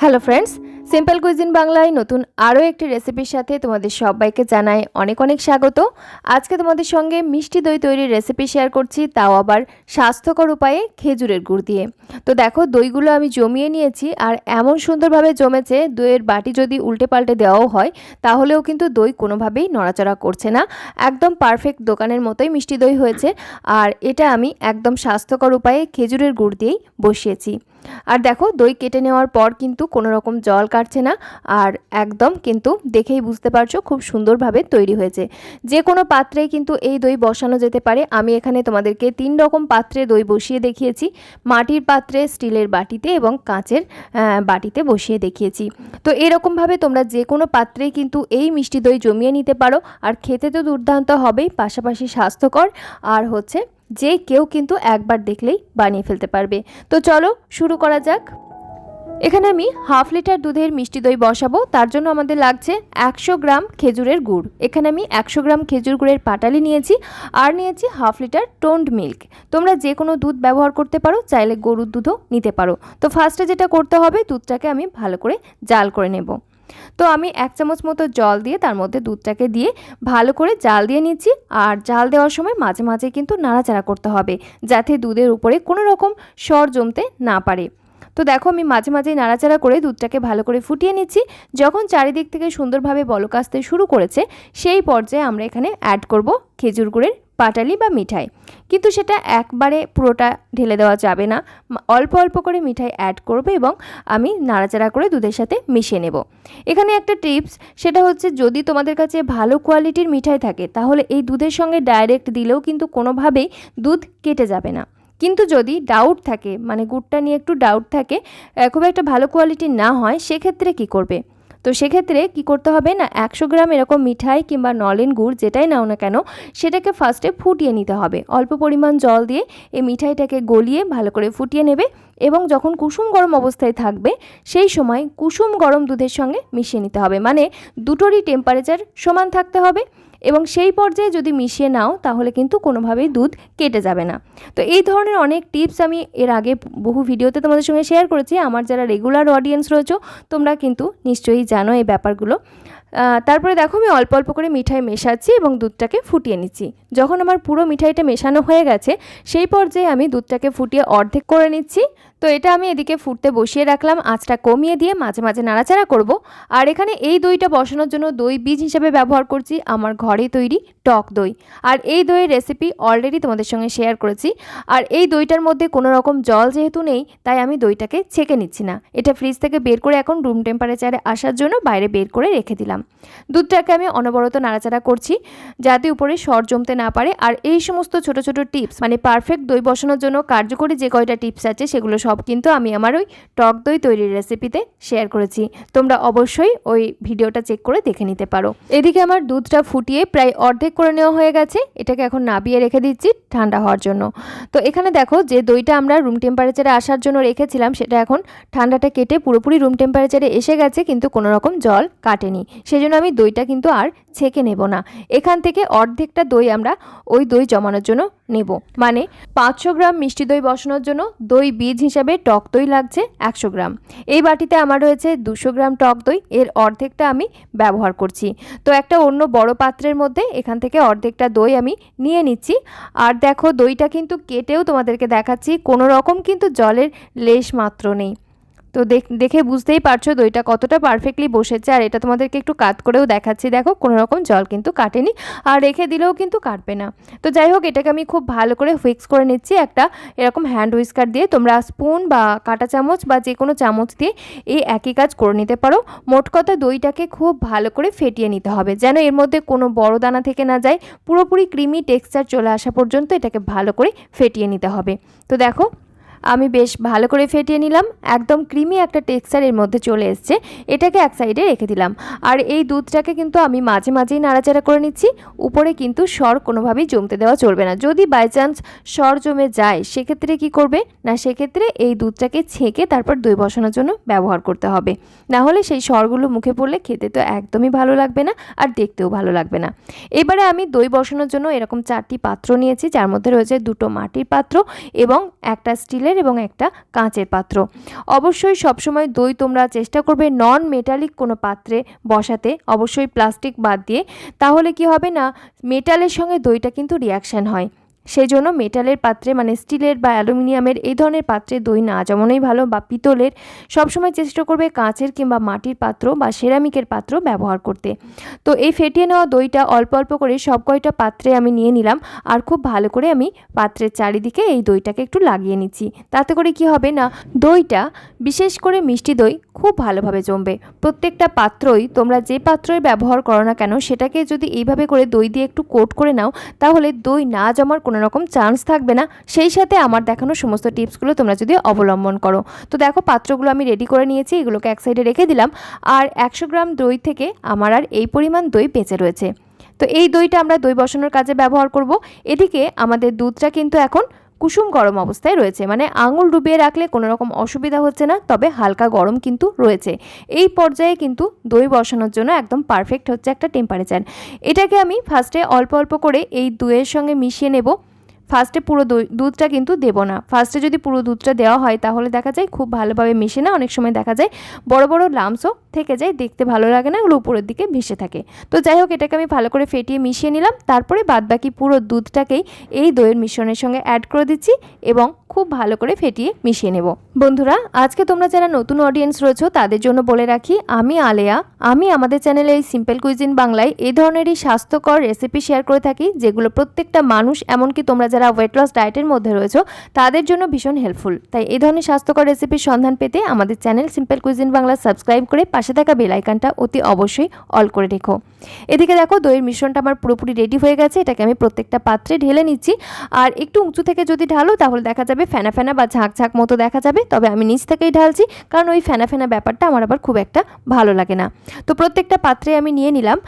Hello friends simple cuisine বাংলায় নতুন আরও একটি রেসিপির সাথে তোমাদের সবাইকে জানাই অনেক অনেক স্বাগত। আজকে তোমাদের সঙ্গে মিষ্টি দই তৈরির রেসিপি শেয়ার করছি, তাও আবার স্বাস্থ্যকর উপায়ে খেজুরের গুড় দিয়ে। তো দেখো, দইগুলো আমি জমিয়ে নিয়েছি আর এমন সুন্দরভাবে জমেছে, দইয়ের বাটি যদি উল্টে পাল্টে দেওয়াও হয়, তাহলেও কিন্তু দই কোনোভাবেই নড়াচড়া করছে না। একদম পারফেক্ট দোকানের মতোই মিষ্টি দই হয়েছে আর এটা আমি একদম স্বাস্থ্যকর উপায়ে খেজুরের গুড় দিয়েই বসিয়েছি। আর দেখো, দই কেটে নেওয়ার পর কিন্তু কোনো রকম জল কাটছে না আর একদম কিন্তু দেখেই বুঝতে পারছ খুব সুন্দরভাবে তৈরি হয়েছে। যে কোনো পাত্রেই কিন্তু এই দই বসানো যেতে পারে। আমি এখানে তোমাদেরকে তিন রকম পাত্রে দই বসিয়ে দেখিয়েছি। মাটির পাত্রে, স্টিলের বাটিতে এবং কাঁচের বাটিতে বসিয়ে দেখিয়েছি। তো এরকমভাবে তোমরা যে কোনো পাত্রেই কিন্তু এই মিষ্টি দই জমিয়ে নিতে পারো। আর খেতে তো দুর্দান্ত হবেই, পাশাপাশি স্বাস্থ্যকর। আর হচ্ছে যে কেউ কিন্তু একবার দেখলেই বানিয়ে ফেলতে পারবে। তো চলো শুরু করা যাক। এখানে আমি হাফ লিটার দুধের মিষ্টি দই বসাবো। তার জন্য আমাদের লাগছে একশো গ্রাম খেজুরের গুড়। এখানে আমি একশো গ্রাম খেজুর গুড়ের পাটালি নিয়েছি আর নিয়েছি হাফ লিটার টোন্ড মিল্ক। তোমরা যে কোনো দুধ ব্যবহার করতে পারো, চাইলে গরুর দুধও নিতে পারো। তো ফার্স্টে যেটা করতে হবে, দুধটাকে আমি ভালো করে জাল করে নেব। তো আমি এক চামচ মতো জল দিয়ে তার মধ্যে দুধটাকে দিয়ে ভালো করে জাল দিয়ে নিচ্ছি। আর জাল দেওয়ার সময় মাঝে মাঝে কিন্তু নাড়াচাড়া করতে হবে যাতে দুধের উপরে কোনো রকম সর জমতে না পারে। তো দেখো আমি মাঝে মাঝে নাড়াচাড়া করে দুধটাকে ভালো করে ফুটিয়ে নিচ্ছি। যখন চারিদিক থেকে সুন্দরভাবে বলক আসতে শুরু করেছে, সেই পর্যায়ে আমরা এখানে অ্যাড করব খেজুর গুড়ের পাটালি বা মিঠাই। কিন্তু সেটা একবারে পুরোটা ঢেলে দেওয়া যাবে না। অল্প অল্প করে মিঠাই অ্যাড করবে এবং আমি নাড়াচাড়া করে দুধের সাথে মিশিয়ে নেব। এখানে একটা টিপস সেটা হচ্ছে যদি তোমাদের কাছে ভালো কোয়ালিটির মিঠাই থাকে, তাহলে এই দুধের সঙ্গে ডাইরেক্ট দিলেও কিন্তু কোনোভাবেই দুধ কেটে যাবে না। কিন্তু যদি ডাউট থাকে মানে গুড়টা নিয়ে একটু ডাউট থাকে খুব একটা ভালো কোয়ালিটির না হয়, সেক্ষেত্রে কি করবে? তো সেক্ষেত্রে কি করতে হবে না, একশো গ্রাম এরকম মিঠাই কিংবা নলেন গুড় যেটাই নাও না কেন, সেটাকে ফার্স্টে ফুটিয়ে নিতে হবে। অল্প পরিমাণ জল দিয়ে এই মিঠাইটাকে গলিয়ে ভালো করে ফুটিয়ে নেবে এবং যখন কুসুম গরম অবস্থায় থাকবে, সেই সময় কুসুম গরম দুধের সঙ্গে মিশিয়ে নিতে হবে। মানে দুটোরই টেম্পারেচার সমান থাকতে হবে। এবং সেই পর্যায়ে যদি মিশিয়ে নাও, তাহলে কিন্তু কোনোভাবেই দুধ কেটে যাবে না। তো এই ধরনের অনেক টিপস আমি এর আগে বহু ভিডিওতে তোমাদের সঙ্গে শেয়ার করেছি। আমার যারা রেগুলার অডিয়েন্স রয়েছে, তোমরা কিন্তু নিশ্চয়ই জানো এই ব্যাপারগুলো। তারপরে দেখো, আমি অল্প অল্প করে মিঠাই মেশাচ্ছি এবং দুধটাকে ফুটিয়ে নিচ্ছি। যখন আমার পুরো মিঠাইটা মেশানো হয়ে গেছে, সেই পর্যায়ে আমি দুধটাকে ফুটিয়ে অর্ধেক করে নিচ্ছি। তো এটা আমি এদিকে ফুটতে বসিয়ে রাখলাম। আঁচটা কমিয়ে দিয়ে মাঝে মাঝে নাড়াচাড়া করব। আর এখানে এই দইটা বসানোর জন্য দই বীজ হিসেবে ব্যবহার করছি। আমার ঘরে তৈরি টক দই। আর এই দইয়ের রেসিপি অলরেডি তোমাদের সঙ্গে শেয়ার করেছি। আর এই দইটার মধ্যে কোনো রকম জল যেহেতু নেই, তাই আমি দইটাকে ছেঁকে নিচ্ছি না। এটা ফ্রিজ থেকে বের করে এখন রুম টেম্পারেচারে আসার জন্য বাইরে বের করে রেখে দিলাম। দুধটাকে আমি অনবরত নাড়াচাড়া করছি যাতে উপরে সর জমতে না পারে। আর এই সমস্ত ছোট ছোট টিপস মানে পারফেক্ট দই বসানোর জন্য কার্যকরী যে কয়টা টিপস আছে, সেগুলো সব কিন্তু আমি আমার ওই টক দই তৈরির রেসিপিতে শেয়ার করেছি। তোমরা অবশ্যই ওই ভিডিওটা চেক করে দেখে নিতে পারো। এদিকে আমার দুধটা ফুটিয়ে প্রায় অর্ধেক করে নেওয়া হয়ে গেছে। এটাকে এখন নাবিয়ে রেখে দিচ্ছি ঠান্ডা হওয়ার জন্য। তো এখানে দেখো যে দইটা আমরা রুম টেম্পারেচারে আসার জন্য রেখেছিলাম, সেটা এখন ঠান্ডাটা কেটে পুরোপুরি রুম টেম্পারেচারে এসে গেছে, কিন্তু কোনো রকম জল কাটেনি। সেই জন্য আমি দইটা কিন্তু আর ছেঁকে নেব না। এখান থেকে অর্ধেকটা দই আমরা ওই দই জমানোর জন্য নেব। মানে পাঁচশো গ্রাম মিষ্টি দই বসানোর জন্য দই বীজ হিসাবে টক দই লাগছে একশো গ্রাম। এই বাটিতে আমার রয়েছে দুশো গ্রাম টক দই, এর অর্ধেকটা আমি ব্যবহার করছি। তো একটা অন্য বড় পাত্রের মধ্যে এখান থেকে অর্ধেকটা দই আমি নিয়ে নিচ্ছি। আর দেখো দইটা কিন্তু কেটেও তোমাদেরকে দেখাচ্ছি, কোনো রকম কিন্তু জলের লেশ মাত্র নেই। তো দেখ- বুঝতেই পারছ দইটা কতটা পারফেক্টলি বসেছে, আর এটা তোমাদেরকে একটু কাত করেও দেখাচ্ছি। দেখো, কোনো রকম জল কিন্তু কাটেনি, আর রেখে দিলেও কিন্তু কাটবে না। তো যাই হোক, এটাকে আমি খুব ভালো করে ফিক্স করে নিচ্ছি একটা এরকম হ্যান্ড হুইস্কার দিয়ে। তোমরা স্পুন বা কাঁটা চামচ বা যে কোনো চামচ দিয়ে এই একই কাজ করে নিতে পারো। মোট কথা দইটাকে খুব ভালো করে ফেটিয়ে নিতে হবে, যেন এর মধ্যে কোনো বড় দানা থেকে না যায়। পুরোপুরি ক্রিমি টেক্সচার চলে আসা পর্যন্ত এটাকে ভালো করে ফেটিয়ে নিতে হবে। তো দেখো আমি বেশ ভালো করে ফেটিয়ে নিলাম। একদম ক্রিমি একটা টেক্সচার এর মধ্যে চলে এসছে। এটাকে এক সাইডে রেখে দিলাম। আর এই দুধটাকে কিন্তু আমি মাঝে মাঝেই নাড়াচাড়া করে নিচ্ছি। উপরে কিন্তু স্বর কোনোভাবেই জমতে দেওয়া চলবে না। যদি বাই চান্স স্বর জমে যায়, সেক্ষেত্রে কি করবে? না, সেক্ষেত্রে এই দুধটাকে ছেঁকে তারপর দই বসানোর জন্য ব্যবহার করতে হবে। না হলে সেই স্বরগুলো মুখে পড়লে খেতে তো একদমই ভালো লাগবে না আর দেখতেও ভালো লাগবে না। এবারে আমি দই বসানোর জন্য এরকম চারটি পাত্র নিয়েছি, যার মধ্যে রয়েছে দুটো মাটির পাত্র এবং একটা স্টিলের পিতলের এবং একটা কাঁচের পাত্র। অবশ্যই সবসময় দই তোমরা চেষ্টা করবে নন মেটালিক কোনো পাত্রে বসাতে, অবশ্যই প্লাস্টিক বাদ দিয়ে। তাহলে কি হবে না মেটালের সঙ্গে দইটা কিন্তু রিয়াকশান হয়। সেই জন্য মেটালের পাত্রে মানে স্টিলের বা অ্যালুমিনিয়ামের এই ধরনের পাত্রে দই না জমানোই ভালো বা পিতলের সবসময় চেষ্টা করবে কাঁচের কিংবা মাটির পাত্র বা সেরামিকের পাত্র ব্যবহার করতে। তো এই ফেটিয়ে নেওয়া দইটা অল্প অল্প করে সব কয়টা পাত্রে আমি নিয়ে নিলাম আর খুব ভালো করে আমি পাত্রের চারিদিকে এই দইটাকে একটু লাগিয়ে নিচ্ছি। তাতে করে কি হবে না, দইটা বিশেষ করে মিষ্টি দই খুব ভালোভাবে জমবে। প্রত্যেকটা পাত্রই তোমরা যে পাত্রই ব্যবহার করো না কেন, সেটাকে যদি এইভাবে করে দই দিয়ে একটু কোট করে নাও, তাহলে দই না জমার কোনো রকম চান্স থাকবে না। সেই সাথে আমার দেখানো সমস্ত টিপসগুলো তোমরা যদি অবলম্বন করো। তো দেখো, পাত্রগুলো আমি রেডি করে নিয়েছি, এগুলোকে এক সাইডে রেখে দিলাম। আর একশো গ্রাম দই থেকে আমার আর এই পরিমাণ দই বেঁচে রয়েছে। তো এই দইটা আমরা দই বসানোর কাজে ব্যবহার করব। এদিকে আমাদের দুধটা কিন্তু এখন কুসুম গরম অবস্থায় রয়েছে। মানে আঙুল ডুবিয়ে রাখলে কোনো রকম অসুবিধা হচ্ছে না, তবে হালকা গরম কিন্তু রয়েছে। এই পর্যায়ে কিন্তু দই বসানোর জন্য একদম পারফেক্ট হচ্ছে একটা টেম্পারেচার এটাকে আমি ফার্স্টে অল্প অল্প করে এই দইয়ের সঙ্গে মিশিয়ে নেব। ফার্স্টে পুরো দুধটা কিন্তু দেব না। ফার্স্টে যদি পুরো দুধটা দেওয়া হয়, তাহলে দেখা যায় খুব ভালোভাবে মিশে না, অনেক সময় দেখা যায় বড় বড় লামসও থেকে যায়, দেখতে ভালো লাগে না, ওগুলো উপরের দিকে ভেসে থাকে। তো যাই হোক, এটাকে আমি ভালো করে ফেটিয়ে মিশিয়ে নিলাম। তারপরে বাদবাকি পুরো দুধটাকেই এই দইয়ের মিশ্রণের সঙ্গে অ্যাড করে দিচ্ছি এবং খুব ভালো করে ফেটিয়ে মিশিয়ে নেব। বন্ধুরা, আজকে তোমরা যারা নতুন অডিয়েন্স রয়েছো, তাদের জন্য বলে রাখি, আমি আলেয়া। আমি আমাদের চ্যানেলে এই সিম্পল কুইজিন বাংলায় এই ধরনেরই স্বাস্থ্যকর রেসিপি শেয়ার করে থাকি, যেগুলো প্রত্যেকটা মানুষ, এমনকি তোমরা যারা ওয়েট লস ডায়েটের মধ্যে রয়েছো, তাদের জন্য ভীষণ হেল্পফুল তাই এই ধরনের স্বাস্থ্যকর রেসিপির সন্ধান পেতে আমাদের channel simple cuisine Bangla subscribe করে পাশে থাকা বেল আইকনটা অতি অবশ্যই অল করে রেখো। এদিকে দেখো, দইয়ের মিশ্রণটা আমার পুরোপুরি রেডি হয়ে গেছে, এটাকে আমি প্রত্যেকটা পাত্রে ঢেলে নিচ্ছি। আর একটু উঁচু থেকে যদি ঢালো, তাহলে দেখা যাবে ফেনা ফেনা বা ঝাঁক ঝাঁক মতো দেখা যাবে। তবে আমি নিচ থেকেই ঢালছি, কারণ ওই ফেনা ফেনা ব্যাপারটা আমার আবার খুব একটা ভালো লাগে না। তো প্রত্যেকটা পাত্রে আমি নিয়ে নিলাম।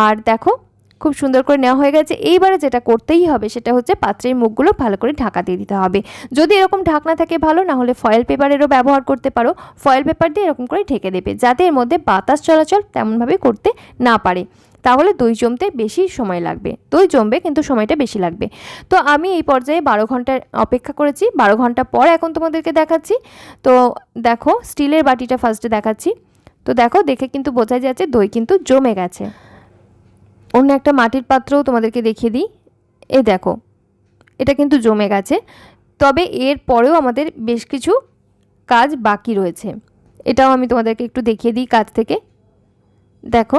আর দেখো, খুব সুন্দর করে নেওয়া হয়ে গেছে। এইবারে যেটা করতেই হবে, সেটা হচ্ছে পাত্রের মুখগুলো ভালো করে ঢাকা দিয়ে দিতে হবে। যদি এরকম ঢাকনা থাকে ভালো, না হলে ফয়েল পেপারেরও ব্যবহার করতে পারো। ফয়েল পেপার দিয়ে এরকম করে ঢেকে দেবে, যাতে এর মধ্যে বাতাস চলাচল তেমনভাবে করতে না পারে। তাহলে দই জমতে বেশি সময় লাগবে। দই জমবে কিন্তু সময়টা বেশি লাগবে। তো আমি এই পর্যায়ে বারো ঘণ্টা অপেক্ষা করেছি। বারো ঘণ্টা পর এখন তোমাদেরকে দেখাচ্ছি। তো দেখো, স্টিলের বাটিটা ফার্স্টে দেখাচ্ছি। তো দেখো, দেখে কিন্তু বোঝা যাচ্ছে দই কিন্তু জমে গেছে। অন্য একটা মাটির পাত্রও তোমাদেরকে দেখিয়ে দিই। এ দেখো, এটা কিন্তু জমে গেছে। তবে এর পরেও আমাদের বেশ কিছু কাজ বাকি রয়েছে। এটাও আমি তোমাদেরকে একটু দেখিয়ে দিই কাজ থেকে। দেখো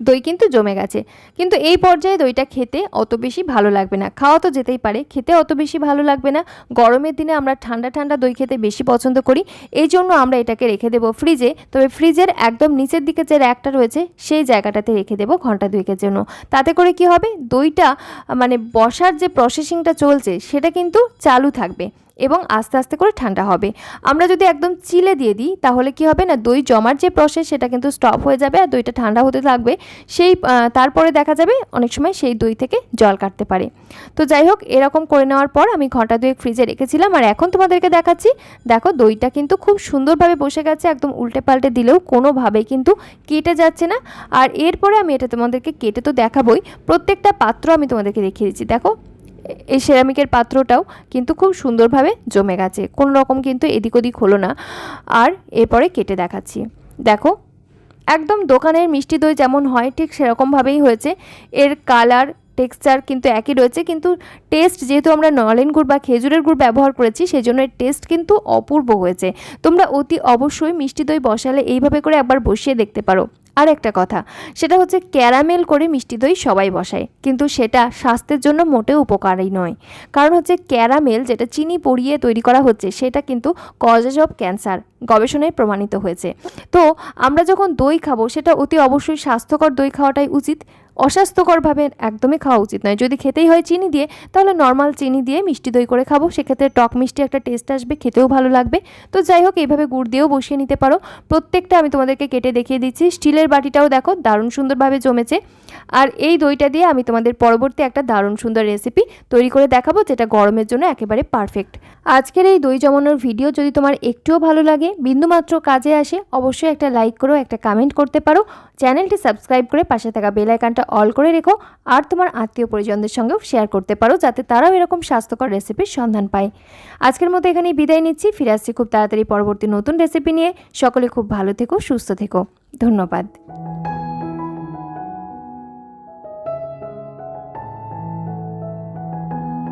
দই কিন্তু জমে গেছে। কিন্তু এই পর্যায়ে দইটা খেতে অত বেশি ভালো লাগবে না। খাওয়া তো যেতেই পারে, খেতে অত বেশি ভালো লাগবে না। গরমের দিনে আমরা ঠান্ডা ঠান্ডা দই খেতে বেশি পছন্দ করি। এই জন্য আমরা এটাকে রেখে দেবো ফ্রিজে। তবে ফ্রিজের একদম নিচের দিকে যে র্যাকটা রয়েছে, সেই জায়গাটাতে রেখে দেবো ঘণ্টা দুয়েকের জন্য। তাতে করে কি হবে? দইটা মানে বসার যে প্রসেসিংটা চলছে, সেটা কিন্তু চালু থাকবে। এবং আস্তে আস্তে করে ঠান্ডা হবে। আমরা যদি একদম চিলে দিয়ে দিই, তাহলে কি হবে না, দই জমার যে প্রসেস সেটা কিন্তু স্টপ হয়ে যাবে আর দইটা ঠান্ডা হতে থাকবে সেই তারপরে দেখা যাবে অনেক সময় সেই দই থেকে জল কাটতে পারে। তো যাই হোক, এরকম করে নেওয়ার পর আমি ঘণ্টা দুয়েক ফ্রিজে রেখেছিলাম আর এখন তোমাদেরকে দেখাচ্ছি, দেখো দইটা কিন্তু খুব সুন্দরভাবে বসে গেছে, একদম উল্টে পাল্টে দিলেও কোনোভাবেই কিন্তু কেটে যাচ্ছে না। আর এরপরে আমি এটা তোমাদেরকে কেটে তো দেখাবই, প্রত্যেকটা পাত্র আমি তোমাদেরকে দেখিয়ে দিচ্ছি। দেখো এই সেরামিকের পাত্রটাও কিন্তু খুব সুন্দরভাবে জমে গেছে। কোনো রকম কিন্তু এদিক ওদিক হলো না। আর এরপরে কেটে দেখাচ্ছি। দেখো, একদম দোকানের মিষ্টি দই যেমন হয়, ঠিক সেরকমভাবেই হয়েছে। এর কালার টেক্সচার কিন্তু একই রয়েছে। কিন্তু টেস্ট যেহেতু আমরা নলেন গুড় বা খেজুরের গুড় ব্যবহার করেছি সেই জন্য এর টেস্ট কিন্তু অপূর্ব হয়েছে। তোমরা অতি অবশ্যই মিষ্টি দই বসালে এইভাবে করে একবার বসিয়ে দেখতে পারো। আর একটা কথা, সেটা হচ্ছে ক্যারামেল করে মিষ্টি দই সবাই বসায়, কিন্তু সেটা স্বাস্থ্যের জন্য মোটেও উপকারই নয়। কারণ হচ্ছে ক্যারামেল যেটা চিনি পরিয়ে তৈরি করা হচ্ছে, সেটা কিন্তু কজেজ অব ক্যান্সার গবেষণায় প্রমাণিত হয়েছে। তো আমরা যখন দই খাব, সেটা অতি অবশ্যই স্বাস্থ্যকর দই খাওয়াটাই উচিত। অস্বাস্থ্যকরভাবে একদমই খাওয়া উচিত নয়। যদি খেতেই হয় চিনি দিয়ে, তাহলে নর্মাল চিনি দিয়ে মিষ্টি দই করে খাব। সেক্ষেত্রে টক মিষ্টি একটা টেস্ট আসবে, খেতেও ভালো লাগবে। তো যাই হোক, এইভাবে গুড় দিয়েও বসিয়ে নিতে পারো। প্রত্যেকটা আমি তোমাদেরকে কেটে দেখিয়ে দিচ্ছি। স্টিলের বাটিটাও দেখো, দারুণ সুন্দরভাবে জমেছে। আর এই দইটা দিয়ে আমি তোমাদের পরবর্তী একটা দারুণ সুন্দর রেসিপি তৈরি করে দেখাবো, যেটা গরমের জন্য একেবারে পারফেক্ট আজকের এই দই জমানোর ভিডিও যদি তোমার একটুও ভালো লাগে, বিন্দুমাত্র কাজে আসে, অবশ্যই একটা লাইক করো, একটা কমেন্ট করতে পারো। চ্যানেলটি সাবস্ক্রাইব করে পাশে থাকা বেল আইকনটা অল করে রেখো, আর তোমার আত্মীয় পরিজনদের সঙ্গেও শেয়ার করতে পারো, যাতে তারাও এরকম স্বাস্থ্যকর রেসিপির সন্ধান পায়। আজকের মতো এখানেই বিদায় নিচ্ছি, ফিরে আসছি খুব তাড়াতাড়ি পরবর্তী নতুন রেসিপি নিয়ে। সকলে খুব ভালো থেকো, সুস্থ থেকো। ধন্যবাদ।